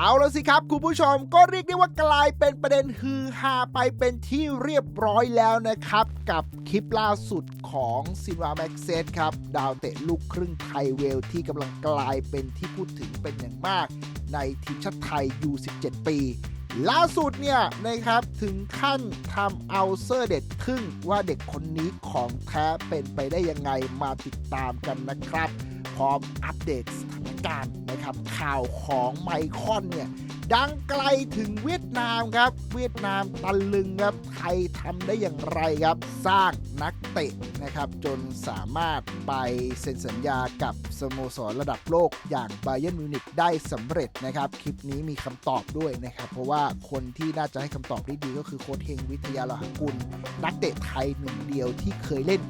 เอาและสิครับ คุณผู้ชมก็เรียกได้ว่ากลายเป็นประเด็นฮือฮาไปเป็นที่เรียบร้อยแล้วนะครับ กับคลิปล่าสุดของซินวาแม็กเซตครับ ดาวเตะลูกครึ่งไทยเวลที่กำลังกลายเป็นที่พูดถึงเป็นอย่างมาก ในทีมชาติไทยยู17 ปี ล่าสุดเนี่ยนะครับถึงขั้นทำเอาเซอร์เด็ดทึ่งว่าเด็กคนนี้ของแท้เป็นไปได้ยังไงมาติดตามกันนะครับพร้อมอัปเดตสถานการณ์นะครับ ข่าวของไมคอนเนี่ยดังไกลถึงเวียดนามครับ เวียดนามตะลึงครับไทยทำได้อย่างไรครับ สร้างนักเตะนะครับ จนสามารถไปเซ็นสัญญากับสโมสรระดับโลกอย่างไบเย r n m มิวนิกได้สำเร็จนะครับ คลิปนี้มีคำตอบด้วยนะครับ เพราะว่าคนที่น่าจะให้คำตอบที่ดีก็คือโค้ชเฮงวิทยาลหกุล นักเตะไทยหนึ่งเดียวที่เคยเล่น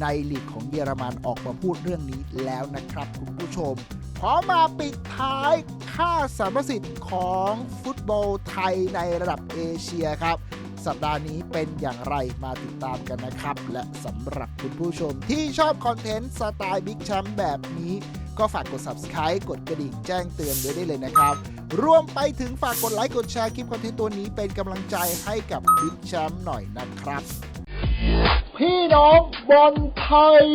ในลีกของเยอรมันออกมาพูดเรื่องนี้แล้วนะครับคุณผู้ชม ขอมาปิดท้ายค่าสัมประสิทธิ์ของฟุตบอลไทยในระดับเอเชียครับ สัปดาห์นี้เป็นอย่างไรมาติดตามกันนะครับ และสำหรับคุณผู้ชมที่ชอบคอนเทนต์สไตล์บิ๊กแชมป์แบบนี้ก็ฝากกด subscribe กดกระดิ่งแจ้งเตือนไว้ได้เลยนะครับ รวมไปถึงฝากกดไลค์กดแชร์คลิปคอนเทนต์ตัวนี้เป็นกำลังใจให้กับบิ๊กแชมป์หน่อยนะครับ พี่น้องบอลไทย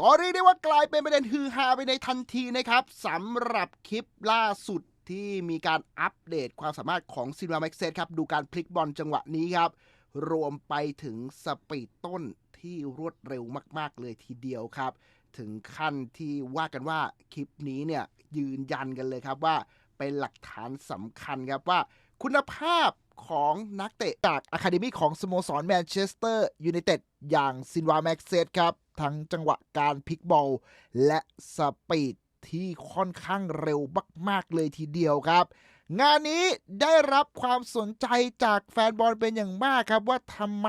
ก็เรียกได้ว่ากลายเป็นประเด็นฮือฮาไปในทันทีนะครับสำหรับคลิปล่าสุดที่มีการอัปเดตความสามารถของซินวาแม็กเซครับ ดูการพลิกบอลจังหวะนี้ครับ รวมไปถึงสปีดต้นที่รวดเร็วมาก ๆ เลยทีเดียวครับ ถึงขั้นที่ว่ากันว่าคลิปนี้เนี่ยยืนยันกันเลยครับว่าเป็นหลักฐานสำคัญครับว่า คุณภาพ ของนักเตะจากอะคาเดมีของสโมสรแมนเชสเตอร์ยูไนเต็ดอย่างซินวาแม็กเซตครับ ทั้งจังหวะการพลิกบอล และสปีดที่ค่อนข้างเร็วมาก ๆ เลยทีเดียวครับ งานนี้ได้รับความสนใจจากแฟนบอลเป็นอย่างมากครับ ว่าทำไม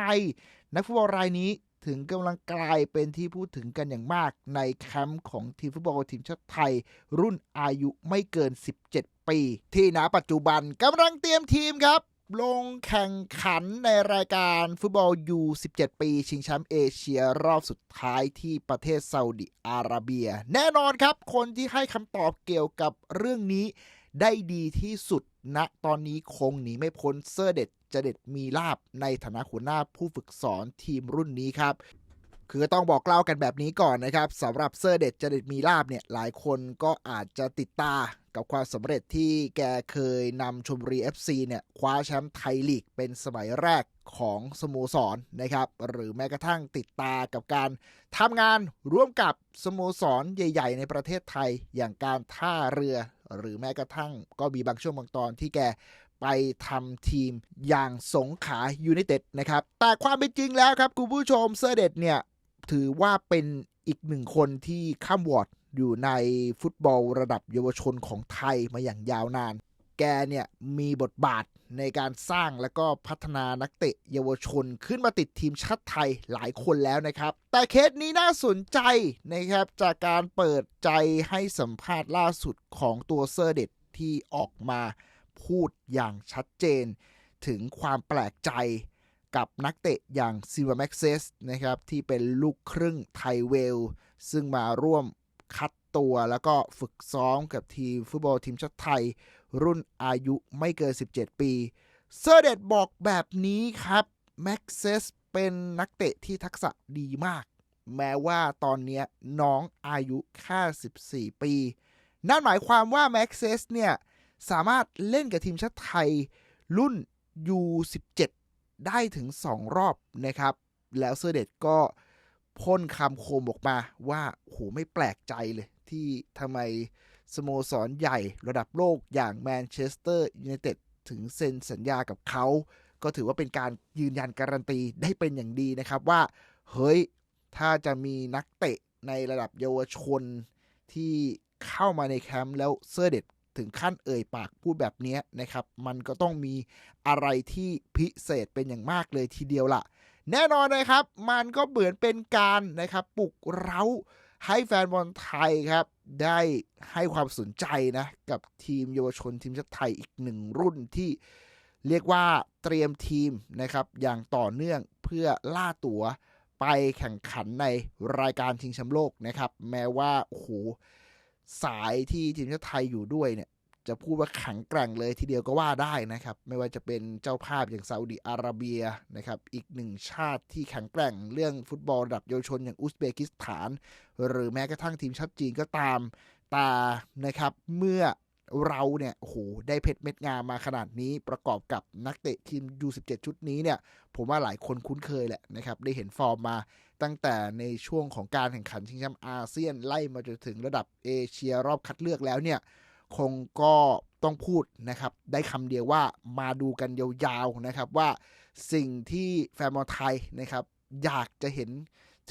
นักฟุตบอลรายนี้ถึงกำลังกลายเป็นที่พูดถึงกันอย่างมาก ในแคมป์ของทีมฟุตบอลทีมชาติไทย รุ่นอายุไม่เกิน 17 ปี ที่ณปัจจุบันกำลังเตรียมทีมครับ ลงแข่งขันในรายการฟุตบอลยู17 ปี ชิงแชมป์เอเชียรอบสุดท้ายที่ประเทศซาอุดิอาระเบีย แน่นอนครับ คนที่ให้คำตอบเกี่ยวกับเรื่องนี้ได้ดีที่สุดณตอนนี้คงหนีไม่พ้นเซอร์เด็ดจะเด็ดมีลาบในฐานะหัวหน้าผู้ฝึกสอนทีมรุ่นนี้ครับคือต้องบอกเล่ากันแบบนี้ก่อนนะครับสำหรับเซอร์เด็ดจะเด็ดมีลาบเนี่ยหลายคนก็อาจจะติดตา กับความสำเร็จที่แกเคยนำชมบุรี FC เนี่ยคว้าแชมป์ไทยลีกเป็นสมัยแรกของสโมสรนะครับ หรือแม้กระทั่งติดตากับการทำงานร่วมกับสโมสรใหญ่ ๆ ในประเทศไทยอย่างการท่าเรือ หรือแม้กระทั่งก็มีบางช่วงบางตอนที่แกไปทำทีมอย่างสงขายูไนเต็ดนะครับ แต่ความเป็นจริงแล้วครับ คุณผู้ชมเซอร์เด็ดเนี่ย ถือว่าเป็นอีกหนึ่งคนที่ข้ามวอร์ด อยู่ในฟุตบอลระดับเยาวชนของไทยมาอย่างยาวนาน แกเนี่ยมีบทบาทในการสร้างและก็พัฒนานักเตะเยาวชนขึ้นมาติดทีมชาติไทยหลายคนแล้วนะครับ แต่เคสนี้น่าสนใจนะครับ จากการเปิดใจให้สัมภาษณ์ล่าสุดของตัวเซอร์เด็ดที่ออกมาพูดอย่างชัดเจน ถึงความแปลกใจกับนักเตะอย่างซิวาแม็กเซสนะครับที่เป็นลูกครึ่งไทยเวล ซึ่งมาร่วม คัดตัวแล้วก็ฝึกซ้อมกับทีมฟุตบอลทีมชาติไทย รุ่นอายุไม่เกิน 17 ปี เซอร์เดดบอกแบบนี้ครับแม็กเซสเป็นนักเตะที่ทักษะดีมาก แม้ว่าตอนนี้น้องอายุแค่14 ปี นั่นหมายความว่าแม็กเซสเนี่ย สามารถเล่นกับทีมชาติไทย รุ่น U17 ได้ถึง 2 รอบนะครับ แล้วเซอร์เดดก็ พ่นคำโคมออกมาว่าโหไม่แปลกใจเลยที่ทำไมสโมสรใหญ่ระดับโลกอย่างแมนเชสเตอร์ยูไนเต็ดถึงเซ็นสัญญากับเขา ก็ถือว่าเป็นการยืนยันการันตีได้เป็นอย่างดีนะครับว่า เฮ้ย ถ้าจะมีนักเตะในระดับเยาวชนที่เข้ามาในแคมป์แล้วเซอร์เด็ดถึงขั้นเอ่ยปากพูดแบบนี้นะครับ มันก็ต้องมีอะไรที่พิเศษเป็นอย่างมากเลยทีเดียวล่ะ แน่นอนนะครับ มันก็เหมือนเป็นการนะครับปลุกเร้าให้แฟนบอลไทยครับ ได้ให้ความสนใจนะ กับทีมเยาวชนทีมชาติไทยอีกหนึ่งรุ่นที่เรียกว่าเตรียมทีมนะครับ อย่างต่อเนื่องเพื่อล่าตั๋วไปแข่งขันในรายการชิงแชมป์โลกนะครับ แม้ว่าโอ้โหสายที่ทีมชาติไทยอยู่ด้วยเนี่ย จะพูดว่าแข็งแกร่งเลยทีเดียวก็ว่าได้นะครับ ไม่ว่าจะเป็นเจ้าภาพอย่างซาอุดิอาระเบียนะครับอีกหนึ่งชาติที่แข็งแกร่งเรื่องฟุตบอลระดับเยาวชนอย่างอุซเบกิสถาน หรือแม้กระทั่งทีมชาติจีนก็ตามตานะครับ เมื่อเราเนี่ยโอ้โหได้เพชรเม็ดงามมาขนาดนี้ประกอบกับนักเตะทีม U17 ชุดนี้เนี่ย ผมว่าหลายคนคุ้นเคยแหละนะครับ ได้เห็นฟอร์มมาตั้งแต่ในช่วงของการแข่งขันชิงแชมป์อาเซียนไล่มาจนถึงระดับเอเชียรอบคัดเลือกแล้วเนี่ย คงก็ต้องพูดนะครับ ได้คำเดียวว่ามาดูกันยาวๆนะครับว่าสิ่งที่แฟนบอลไทยนะครับ อยากจะเห็น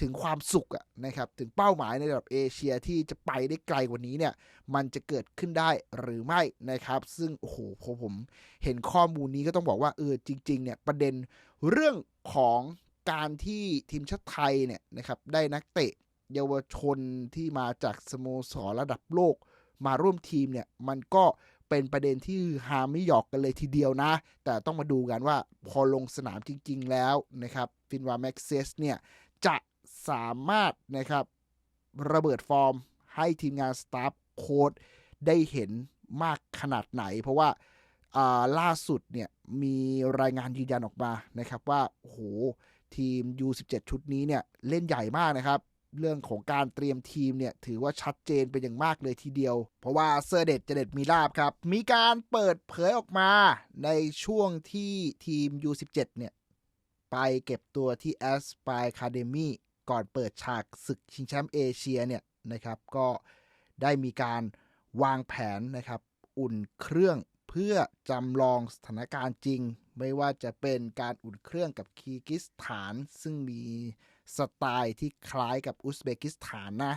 ถึงความสุขอะนะครับ ถึงเป้าหมายในระดับเอเชียที่จะไปได้ไกลกว่านี้เนี่ย มันจะเกิดขึ้นได้หรือไม่นะครับ ซึ่งโอ้โหพอผมเห็นข้อมูลนี้ก็ต้องบอกว่าเออจริง ๆ เนี่ยประเด็นเรื่องของการที่ทีมชาติไทยเนี่ยนะครับ ได้นักเตะเยาวชนที่มาจากสโมสรระดับโลก มาร่วมทีมเนี่ยมันก็เป็นประเด็นที่ฮาไม่หยอกกันเลยทีเดียวนะ แต่ต้องมาดูกันว่าพอลงสนามจริง ๆ แล้วนะครับฟินวาแม็กเซสเนี่ยจะสามารถนะครับระเบิดฟอร์มให้ทีมงานสตาฟโค้ดได้เห็นมากขนาดไหน เพราะว่าล่าสุดเนี่ยมีรายงานยืนยันออกมานะครับว่าโอ้โหทีม U17 ชุดนี้เนี่ยเล่นใหญ่มากนะครับ เรื่องของการเตรียมทีมเนี่ยถือว่าชัดเจนเป็นอย่างมากเลยทีเดียว เพราะว่าเซอร์เด็ดเจเด็ดมีลาบครับ มีการเปิดเผยออกมาในช่วงที่ทีม U17 เนี่ยไปเก็บตัวที่ a s p i r e Academy ก่อนเปิดฉากศึกชิงแชมป์เอเชียเนี่ยนะครับก็ได้มีการวางแผนนะครับ อุ่นเครื่องเพื่อจำลองสถานการณ์จริง ไม่ว่าจะเป็นการอุ่นเครื่องกับคีกิสถาน ซึ่งมี สไตล์ที่คล้ายกับอุซเบกิสถานนะ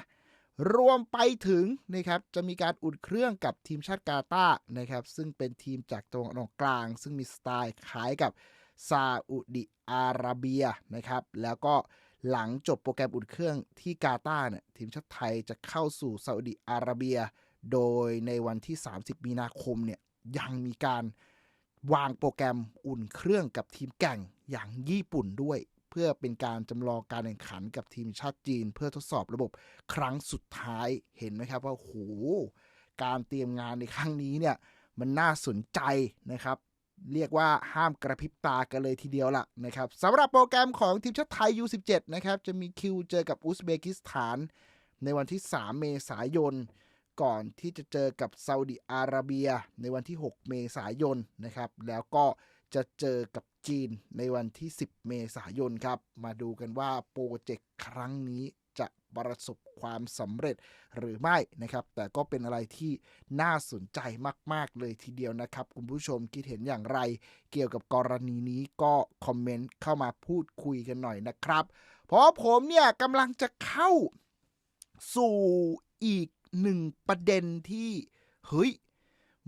รวมไปถึงนะครับจะมีการอุ่นเครื่องกับทีมชาติกาตาร์นะครับ ซึ่งเป็นทีมจากตะวันออกกลาง ซึ่งมีสไตล์คล้ายกับซาอุดิอาระเบียนะครับ แล้วก็หลังจบโปรแกรมอุ่นเครื่องที่กาตาร์เนี่ยทีมชาติไทยจะเข้าสู่ซาอุดิอาระเบีย โดยในวันที่ 30 มีนาคมเนี่ยยังมีการวางโปรแกรมอุ่นเครื่องกับทีมแก่งอย่างญี่ปุ่นด้วย เพื่อเป็นการจำลองการแข่งขันกับทีมชาติจีน เพื่อทดสอบระบบครั้งสุดท้ายเห็นไหมครับว่าโหการเตรียมงานในครั้งนี้เนี่ยมันน่าสนใจนะครับ เรียกว่าห้ามกระพริบตากันเลยทีเดียวล่ะนะครับสำหรับโปรแกรมของทีมชาติไทย U17 นะครับจะมีคิวเจอกับอุซเบกิสถาน ในวันที่ 3 เมษายน ก่อนที่จะเจอกับซาอุดิอาระเบีย ในวันที่ 6 เมษายนนะครับแล้วก็จะเจอกับ จีนในวันที่ 10 เมษายนครับ มาดูกันว่าโปรเจกต์ครั้งนี้จะประสบความสำเร็จหรือไม่นะครับ แต่ก็เป็นอะไรที่น่าสนใจมาก ๆ เลยทีเดียวนะครับ คุณผู้ชมคิดเห็นอย่างไร เกี่ยวกับกรณีนี้ก็คอมเมนต์เข้ามาพูดคุยกันหน่อยนะครับ เพราะผมเนี่ยกำลังจะเข้าสู่อีกหนึ่งประเด็นที่ เฮ้ย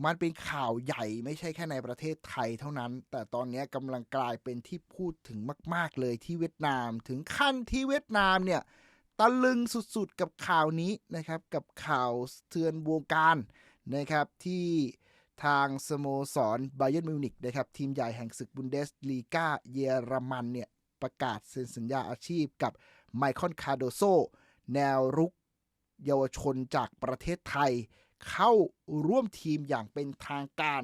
มันเป็นข่าวใหญ่ไม่ใช่แค่ในประเทศไทยเท่านั้น แต่ตอนนี้กำลังกลายเป็นที่พูดถึงมาก ๆ เลยที่เวียดนาม ถึงขั้นที่เวียดนามเนี่ยตะลึงสุดๆกับข่าวนี้นะครับ กับข่าวเทือนวงการนะครับที่ทางสโมสรไบเยนมิวนิกนะครับทีมใหญ่แห่งศึกบุนเดสลีกาเยอรมันเนี่ยประกาศเซ็นสัญญาอาชีพกับไมคอนคาโดโซแนวรุกเยาวชนจากประเทศไทย เข้าร่วมทีมอย่างเป็นทางการ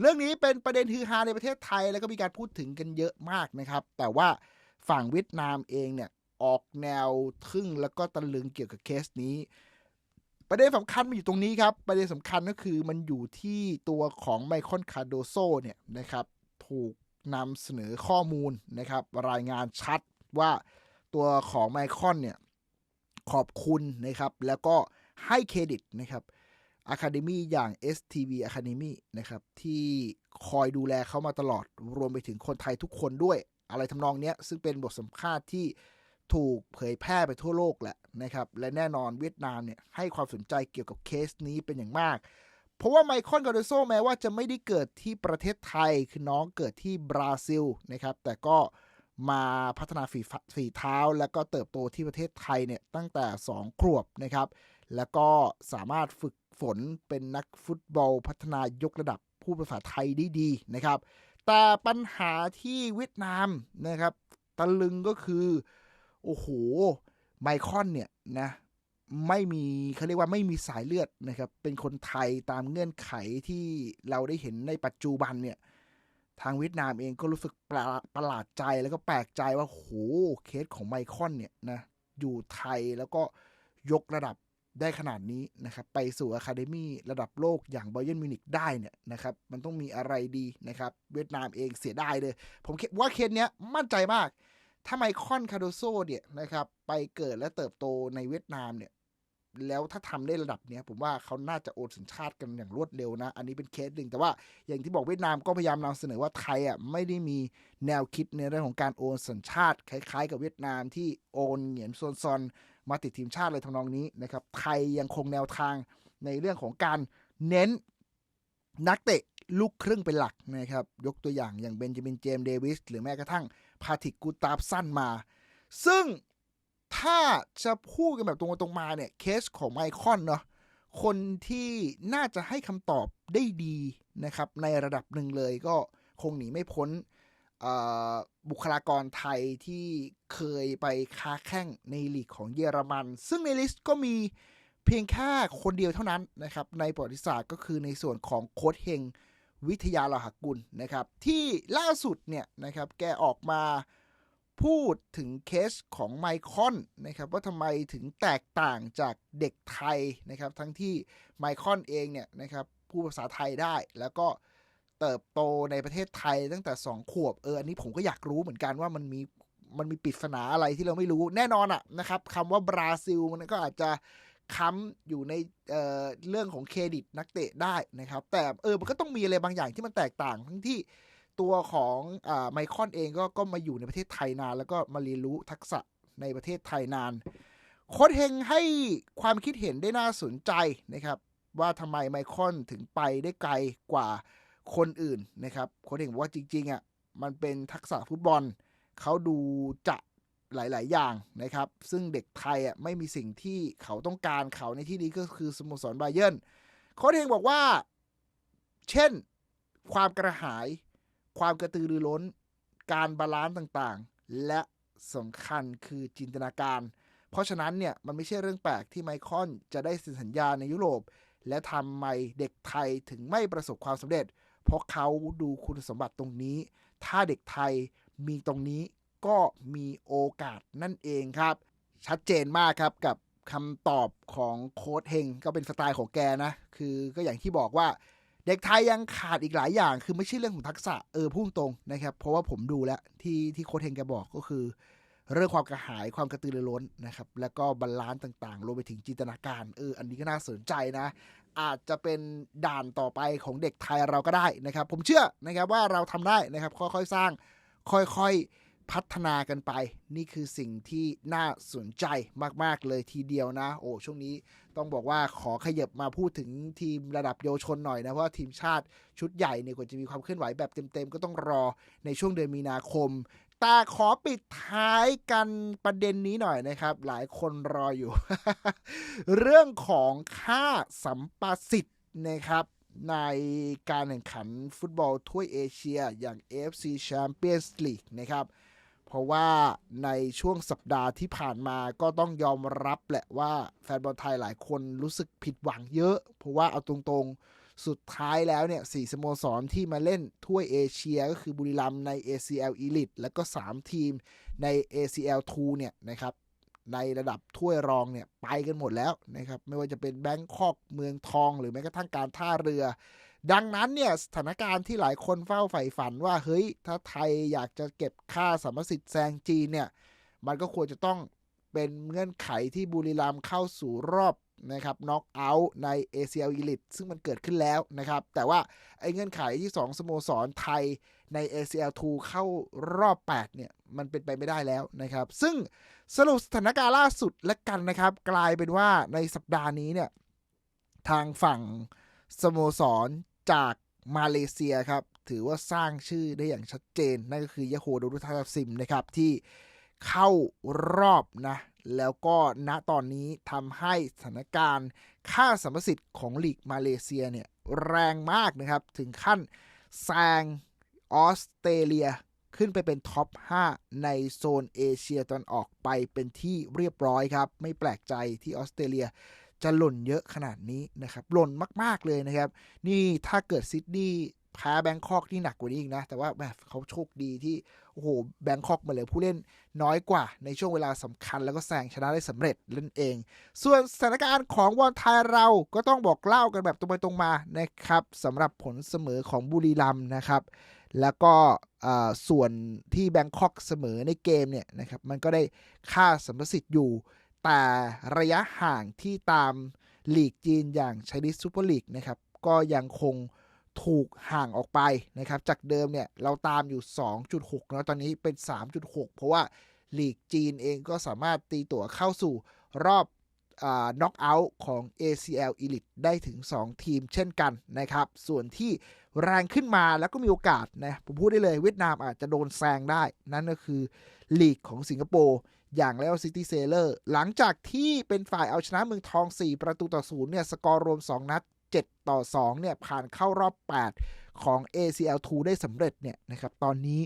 เรื่องนี้เป็นประเด็นฮือฮาในประเทศไทย แล้วก็มีการพูดถึงกันเยอะมากนะครับ แต่ว่าฝั่งเวียดนามเองเนี่ยออกแนวทึ่งแล้วก็ตะลึงเกี่ยวกับเคสนี้ ประเด็นสำคัญมันอยู่ตรงนี้ครับ ประเด็นสำคัญก็คือมันอยู่ที่ตัวของไมคอนคาโดโซเนี่ยนะครับถูกนำเสนอข้อมูลนะครับ รายงานชัดว่าตัวของไมคอนเนี่ยขอบคุณนะครับ แล้วก็ให้เครดิตนะครับ อะคาเดมีอย่าง STV Academy นะครับ ที่คอยดูแลเขามาตลอดรวมไปถึงคนไทยทุกคนด้วย อะไรทำนองนี้ซึ่งเป็นบทสัมภาษณ์ที่ถูกเผยแพร่ไปทั่วโลกแหละนะครับ และแน่นอนเวียดนามเนี่ยให้ความสนใจเกี่ยวกับเคสนี้เป็นอย่างมาก เพราะว่าไมคอนกาเดโซแม้ว่าจะไม่ได้เกิดที่ประเทศไทยคือน้องเกิดที่บราซิลนะครับ แต่ก็มาพัฒนาฝีฝีเท้า แล้วก็เติบโตที่ประเทศไทยเนี่ยตั้งแต่ 2 ขวบนะครับ แล้วก็สามารถฝึก ฝนเป็นนักฟุตบอลพัฒนายกระดับผู้ภาษาไทยได้ดีนะครับ แต่ปัญหาที่เวียดนามนะครับตะลึงก็คือ โอ้โห ไมคอนเนี่ยนะไม่มีเขาเรียกว่าไม่มีสายเลือดนะครับ เป็นคนไทยตามเงื่อนไขที่เราได้เห็นในปัจจุบันเนี่ย ทางเวียดนามเองก็รู้สึกประประหลาดใจแล้วก็แปลกใจว่าโหเคสของไมคอนเนี่ยนะอยู่ไทยแล้วก็ยกระดับ ได้ขนาดนี้นะครับไปสู่อะคาเดมี่ระดับโลกอย่างบ a เ e นมิวนิกได้เนี่ยนะครับมันต้องมีอะไรดีนะครับ เวียดนามเองเสียดายเลย ผมว่าเคสเนี้ยมั่นใจมาก ถ้าไมคอนคาโดโซเนี่ยนะครับไปเกิดและเติบโตในเวียดนามเนี่ยแล้วถ้าทำได้ระดับเนี้ยผมว่าเขาน่าจะโอนสัญชาติกันอย่างรวดเร็วนะ อันนี้เป็นเคสหนึ่งแต่ว่าอย่างที่บอกเวียดนามก็พยายามนำเสนอว่าไทยอะไม่ได้มีแนวคิดในเรื่องของการโอนสัญชาติ คล้ายๆ กับเวียดนามที่โอนเหงียนซวนซอน มาติดทีมชาติเลยทำนองนี้นะครับไทยยังคงแนวทางในเรื่องของการเน้นนักเตะลูกครึ่งเป็นหลักนะครับ ยกตัวอย่างอย่างเบนจามินเจมส์เดวิสหรือแม้กระทั่งพาติกกูตาฟสั้นมา ซึ่งถ้าจะพูดกันแบบตรงไปตรงมาเนี่ย เคสของไมคอนเนาะคนที่น่าจะให้คำตอบได้ดีนะครับ ในระดับหนึ่งเลยก็คงหนีไม่พ้น บุคลากรไทยที่เคยไปค้าแข่งในลีกของเยอรมัน ซึ่งในลิสต์ก็มีเพียงแค่คนเดียวเท่านั้นนะครับในประวัติศาสตร์ก็คือในส่วนของโค้ชเฮงวิทยาลาหกุลนะครับที่ล่าสุดเนี่ยนะครับแกออกมาพูดถึงเคสของไมคอนนะครับว่าทำไมถึงแตกต่างจากเด็กไทยนะครับทั้งที่ไมคอนเองเนี่ยนะครับพูดภาษาไทยได้แล้วก็เติบโตในประเทศไทยตั้งแต่2ขวบเอออันนี้ผมก็อยากรู้เหมือนกันว่ามันมีมันมีปริศนาอะไรที่เราไม่รู้แน่นอนอะนะครับคำว่าบราซิลมันก็อาจจะค้ำอยู่ในเเรื่องของเครดิตนักเตะได้นะครับ แต่เออมันก็ต้องมีอะไรบางอย่างที่มันแตกต่างทั้งที่ตัวของอไมคอนเองก็ก็มาอยู่ในประเทศไทยนาน แล้วก็มาเรียนรู้ทักษะในประเทศไทยนานโค้ชเฮงให้ความคิดเห็นได้น่าสนใจนะครับ ว่าทำไมไมคอนถึงไปได้ไกลกว่า คนอื่นนะครับโค้ชเฮงบอกว่าจริงๆอะมันเป็นทักษะฟุตบอลเขาดูจะหลาย ๆ อย่างนะครับ ซึ่งเด็กไทยอะไม่มีสิ่งที่เขาต้องการเขาในที่นี้ก็คือสโมสรไบเยนโค้ชเฮงบอกว่า เช่น ความกระหาย ความกระตือรือร้น การบาลานซ์ต่างๆ และสำคัญคือจินตนาการ เพราะฉะนั้นเนี่ยมันไม่ใช่เรื่องแปลกที่ไมคอนจะได้สัญญาในยุโรป และทำไมเด็กไทยถึงไม่ประสบความสำเร็จ เพราะเขาดูคุณสมบัติตรงนี้ ถ้าเด็กไทยมีตรงนี้ก็มีโอกาสนั่นเองครับ ชัดเจนมากครับกับคำตอบของโค้ดเฮงก็เป็นสไตล์ของแกนะ คือก็อย่างที่บอกว่า เด็กไทยยังขาดอีกหลายอย่าง คือไม่ใช่เรื่องของทักษะเออพุ่งตรงนะครับ เพราะว่าผมดูแล้วที่ที่โค้ดเฮงแกบอกก็คือ เรื่องความกระหายความกระตือรือร้นนะครับ แล้วก็บาลานซ์ต่างๆรวมไปถึงจินตนาการเอออันนี้ก็น่าสนใจนะ อาจจะเป็นด่านต่อไปของเด็กไทยเราก็ได้นะครับ ผมเชื่อนะครับว่าเราทำได้นะครับ ค่อยๆสร้างค่อยๆพัฒนากันไป นี่คือสิ่งที่น่าสนใจมากๆเลยทีเดียวนะ โอ้ช่วงนี้ต้องบอกว่าขอขยับมาพูดถึงทีมระดับเยาวชนหน่อยนะ เพราะว่าทีมชาติชุดใหญ่เนี่ยกว่าจะมีความเคลื่อนไหวแบบเต็มๆ ก็ต้องรอในช่วงเดือนมีนาคม แต่ขอปิดท้ายกันประเด็นนี้หน่อยนะครับ หลายคนรออยู่ เรื่องของค่าสัมปสิทธิ์นะครับในการแข่งขันฟุตบอลถ้วยเอเชียอย่าง AFC Champions League นะครับ เพราะว่าในช่วงสัปดาห์ที่ผ่านมาก็ต้องยอมรับแหละว่าแฟนบอลไทยหลายคนรู้สึกผิดหวังเยอะ เพราะว่าเอาตรงๆ สุดท้ายแล้วเนี่ยสี่สโมสรที่มาเล่นถ้วยเอเชียก็คือบุรีรัมย์ใน ACL Elite แล้วก็ 3 ทีมใน ACL 2เนี่ยนะครับในระดับถ้วยรองเนี่ยไปกันหมดแล้วนะครับไม่ว่าจะเป็นแบงคอกเมืองทอง หรือแม้กระทั่งการท่าเรือ ดังนั้นเนี่ยสถานการณ์ที่หลายคนเฝ้าใฝ่ฝันว่าเฮ้ยถ้าไทยอยากจะเก็บค่าสมปสิทธิ์แซงจีนเนี่ยมันก็ควรจะต้องเป็นเงื่อนไขที่บุรีรัมย์เข้าสู่รอบ นะครับน็อกเอาท์ใน ACL Elite ซึ่งมันเกิดขึ้นแล้วนะครับ แต่ว่าไอ้เงื่อนไขที่ 2 สโมสรไทยใน ACL 2 เข้ารอบ 8 เนี่ย มันเป็นไปไม่ได้แล้วนะครับ ซึ่งสรุปสถานการณ์ล่าสุดและกันนะครับ กลายเป็นว่าในสัปดาห์นี้เนี่ย ทางฝั่งสโมสรจากมาเลเซียครับ ถือว่าสร้างชื่อได้อย่างชัดเจน นั่นก็คือยาโฮโดรุทาซิมนะครับที่เข้ารอบนะ แล้วก็ณตอนนี้ทำให้สถานการณ์ค่าสัมประสิทธิ์ของลีกมาเลเซียเนี่ยแรงมากนะครับ ถึงขั้นแซงออสเตรเลียขึ้นไปเป็นท็อป 5 ในโซนเอเชียตอนออกไปเป็นที่เรียบร้อยครับ ไม่แปลกใจที่ออสเตรเลียจะหล่นเยอะขนาดนี้นะครับหล่นมากๆเลยนะครับ นี่ถ้าเกิดซิดนีย์แพ้แบงคอกนี่หนักกว่านี้อีกนะ แต่ว่าแหมเขาโชคดีที่ โอ้โหแบงคอกมาเหลือผู้เล่นน้อยกว่าในช่วงเวลาสำคัญแล้วก็แซงชนะได้สำเร็จนั่นเอง ส่วนสถานการณ์ของวอนไทยเราก็ต้องบอกเล่ากันแบบตรงไปตรงมานะครับสำหรับผลเสมอของบุรีรัมนะครับ แล้วก็ส่วนที่แบงคอกเสมอในเกมเนี่ยนะครับมันก็ได้ค่าสัมประสิทธิ์อยู่ แต่ระยะห่างที่ตามลีกจีนอย่างช i นิ e ซูเปอร์ลีกนะครับก็ยังคง ถูกห่างออกไปนะครับ จากเดิมเนี่ยเราตามอยู่ 2.6 แล้วตอนนี้เป็น 3.6 เพราะว่าลีกจีนเองก็สามารถตีตั๋วเข้าสู่รอบน็อกเอาท์ของ ACL Elite ได้ถึง 2 ทีมเช่นกันนะครับ ส่วนที่แรงขึ้นมาแล้วก็มีโอกาสนะผมพูดได้เลยเวียดนามอาจจะโดนแซงได้ นั่นก็คือลีกของสิงคโปร์อย่างแล้วซิตี้เซเลอร์หลังจากที่เป็นฝ่ายเอาชนะเมืองทอง 4 ประตูต่อศูนย์เนี่ย สกอร์รวม 2 นัด 7 ต่อ 2 เนี่ย ผ่านเข้ารอบ 8 ของ ACL2 ได้สำเร็จเนี่ยนะครับ ตอนนี้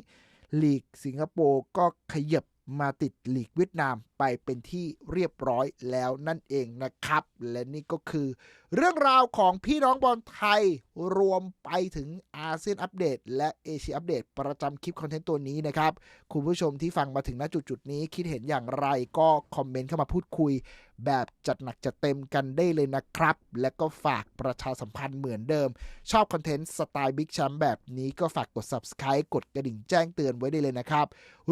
ลีกสิงคโปร์ก็ขยับมาติดลีกเวียดนาม ไปเป็นที่เรียบร้อยแล้วนั่นเองนะครับ และนี่ก็คือ เรื่องราวของพี่น้องบอลไทยรวมไปถึงอาเซียนอัปเดต และเอเชียอัปเดต ประจำคลิปคอนเทนต์ตัวนี้นะครับ คุณผู้ชมที่ฟังมาถึงณจุดจุดๆนี้ คิดเห็นอย่างไรก็คอมเมนต์เข้ามาพูดคุย แบบจัดหนักจัดเต็มกันได้เลยนะครับ และก็ฝากประชาสัมพันธ์เหมือนเดิม ชอบคอนเทนต์สไตล์บิ๊กแชมป์แบบนี้ก็ฝากกด subscribe กดกระดิ่งแจ้งเตือนไว้ได้เลยนะครับ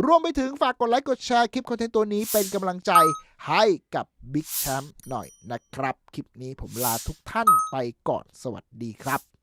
รวมไปถึงฝากกดไลค์กดแชร์คลิปคอนเทนต์ตัวนี้เป็นกำลังใจให้กับบิ๊กแชมป์หน่อยนะครับ คลิปนี้ผมลาทุกท่านไปก่อนสวัสดีครับ